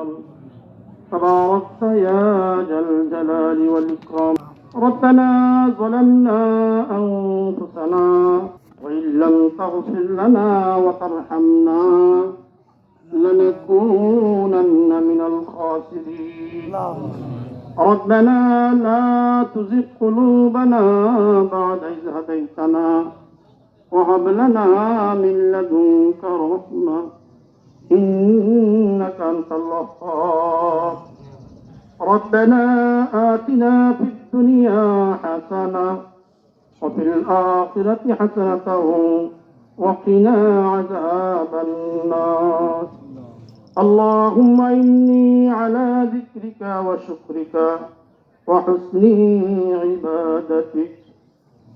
والإكرام تباركت يا ذا الجلال والإكرام. ربنا ظلمنا أنفسنا وإن لم تغفر لنا وترحمنا لنكونن من الخاسرين. ربنا لا تزغ قلوبنا بعد إذ هديتنا وهب لنا من لدنك رحمة. إنك أنت الوهاب ربنا آتنا في الدنيا حسنة وفي الآخرة حسنة وقنا عذاب النار. اللهم إني على ذكرك وشكرك وحسن عبادتك.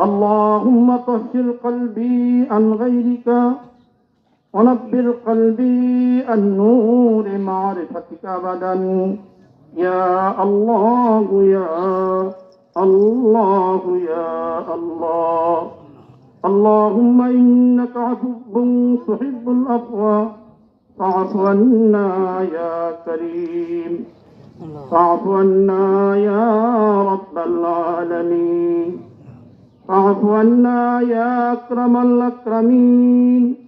اللهم طهر قلبي عن غيرك ونبر قلبي عن نور معرفتك أبدا. يا الله يا الله يا الله. اللهم إنك عفو تحب العفو. فاعف عنا يا كريم. فاعف عنا يا رب العالمين. فاعف عنا يا أكرم الأكرمين.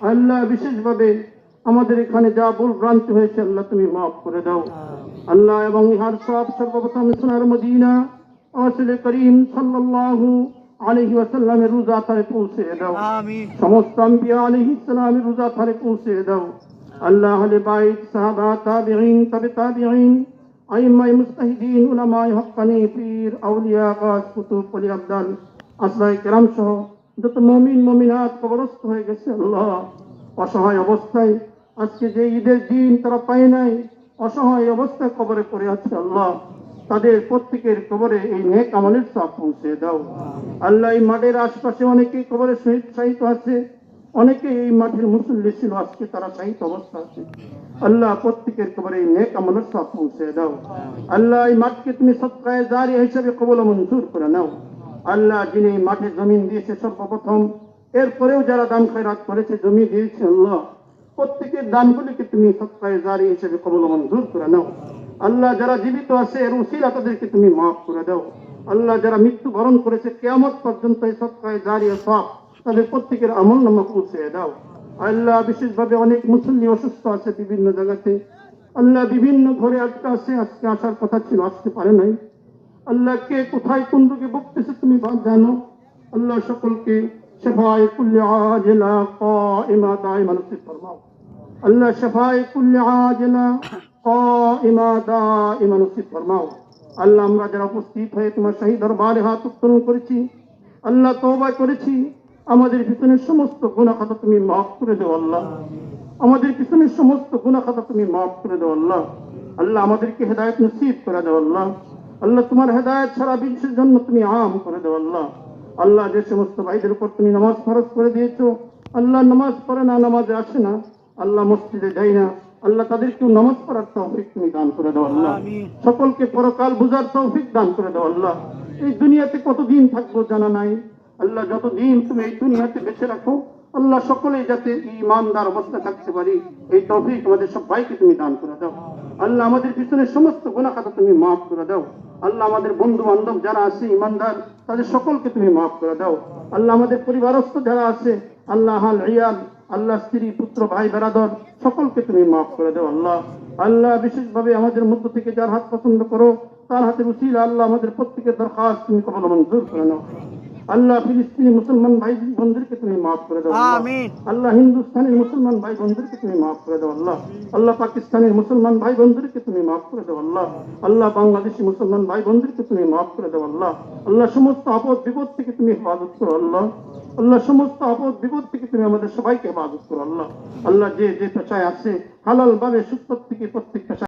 আল্লাহ বিশেষভাবে আমাদের এখানে যা ভুল ভ্রান্তি হয়েছে আল্লাহ তুমি মাফ করে দাও। আল্লাহ এবং ইহার সব সর্বপ্রথম সোনার মদিনা আসলে করিম সাল্লাল্লাহু আলাইহি ওয়াসাল্লামের রোজা তারে পৌঁছে দাও। সমস্ত আম্বিয়া আলাইহিস সালামের রোজা তারে পৌঁছে দাও। আল্লাহ আহলে বাইত সাহাবা তাবিঈন তাবে তাবিঈন আইম্মায়ে মুস্তাহিদিন উলামায়ে হক্কানি পীর আউলিয়া গাছ কুতুব ওলি আবদাল আসরায়ে কেরাম সহ যত মমিন মুমিনাত কবরস্থ হয়ে গেছে আল্লাহ। অসহায় অবস্থায় আজকে যে ঈদের দিন তারা পায় নাই, অসহায় অবস্থায় কবরে পড়ে আছে আল্লাহ। তাদের প্রত্যেকের কবরে এই নেক আমলের সব পৌঁছে দাও। আল্লাহ এই মাঠের আশপাশে অনেকেই কবরে শহীদ শাহিত আছে অনেকে এই মাঠের মুসল্লি ছিল, আজকে তারা শাহিত অবস্থা আছে। আল্লাহ প্রত্যেকের কবরে এই নেক আমলের সব পৌঁছে দাও। আল্লাহ এই মাঠকে তুমি সৎকায় জারি হিসেবে কবল মঞ্জুর করে নাও। আল্লাহ যিনি মাঠে জমিন দিয়েছে সর্বপ্রথম। এরপরেও যারা দান খয়রাত করেছে, জমি দিয়েছে আল্লাহ, প্রত্যেকের দানগুলিকে তুমি সৎকায় জারি হিসেবে কবল মঞ্জুর করে নাও। আল্লাহ যারা জীবিত আছে, এর উসিলা তাদেরকে তুমি মাফ করে দাও। আল্লাহ যারা মৃত্যু বরণ করেছে, কেয়ামত পর্যন্ত এই সৎকায় জারি সব তাদের প্রত্যেকের আমল নামা পৌঁছে দাও। আল্লাহ বিশেষভাবে অনেক মুসল্লি অসুস্থ আছে বিভিন্ন জায়গাতে। আল্লাহ বিভিন্ন ঘরে আটকা আছে, আজকে আসার কথা ছিল, আসতে পারে নাই। আল্লাহ কে কোথায় কোন রোগে ভুগতেছে তুমি জানো? আল্লাহ সকলকে শেফায় কুল্লে আজলা কাইমা দাইমা নসিব ফরমাও। আল্লাহ শেফায় কুল্লে আজলা কাইমা দাইমা নসিব ফরমাও। আল্লাহ, আমরা যারা উপস্থিত হয়ে তোমার শাহী দরবারে হাত উত্তোলন করেছি, আল্লাহ তওবা করেছি, আমাদের পিছনের সমস্ত গুনাহ খাতা তুমি মাফ করে দেও আল্লাহ। আমাদের পিছনের সমস্ত গুনাহ খাতা তুমি মাফ করে দাও আল্লাহ। আল্লাহ আমাদেরকে হেদায়ত নসিব করে দাও আল্লাহ। আল্লাহ তোমার হেদায়ত ছাড়া বিশ্বের জন্য তুমি আম করে দাও আল্লাহ। আল্লাহ যে সমস্ত ভাইদের উপর তুমি নামাজ ফরজ করে দিয়েছ আল্লাহ নামাজ পড়ে না নামাজে আসে না আল্লাহ মসজিদে যাই না আল্লাহ তাদেরকেও নামাজ পড়ার তৌফিক তুমি দান করে দাও আল্লাহ। সকলকে পরকাল বুঝার তৌফিক দান করে দাও আল্লাহ। এই দুনিয়াতে কতদিন থাকব জানা নাই। আল্লাহ যতদিন তুমি এই দুনিয়াতে বেঁচে রাখো আল্লাহ সকলেই যাতে ইমানদার অবস্থা থাকতে পারি এই তৌফিক আমাদের সবাইকে তুমি দান করে দাও। আল্লাহ আমাদের পিছনে সমস্ত গুনাহ খাতা তুমি মাফ করে দাও। আল্লাহ আমাদের বন্ধু বান্ধব যারা আছে, ইমানদার, তাদের সকলকে তুমি মাফ করে দাও। আল্লাহ আমাদের পরিবারস্থ যারা আছে, আল্লাহ হাল রিয়াল আল্লাহ স্ত্রী, পুত্র, ভাই, বেড়াদর, সকলকে তুমি মাফ করে দাও আল্লাহ। আল্লাহ বিশেষভাবে আমাদের মধ্য থেকে যার হাত পছন্দ করো, তার হাতে উচিল আল্লাহ আমাদের প্রত্যেকের দরখাস্ত তুমি কখনো মঞ্জুর করে নাও। আল্লাহ ফিলিস্তিনি মুসলমান ভাই বোনদেরকে তুমি মাফ করে দাও আল্লাহ। হিন্দুস্তানের মুসলমান ভাই বোনদেরকে তুমি মাফ করে দাও আল্লাহ। আল্লাহ পাকিস্তানের মুসলমান ভাই বোনদেরকে তুমি মাফ করে দাও আল্লাহ। আল্লাহ বাংলাদেশি মুসলমান ভাই বোনদেরকে তুমি মাফ করে দাও আল্লাহ। আল্লাহ সমস্ত আপদ বিপদ থেকে তুমি হেফাজত করো আল্লাহ। আল্লাহ সমস্ত আপদ বিপদ থেকে তুমি আমাদের সবাইকে হেফাজত করো আল্লাহ। আল্লাহ যে যে পেশায় আছে হালাল ভাবে সুস্থ থেকে প্রত্যেক পেশায়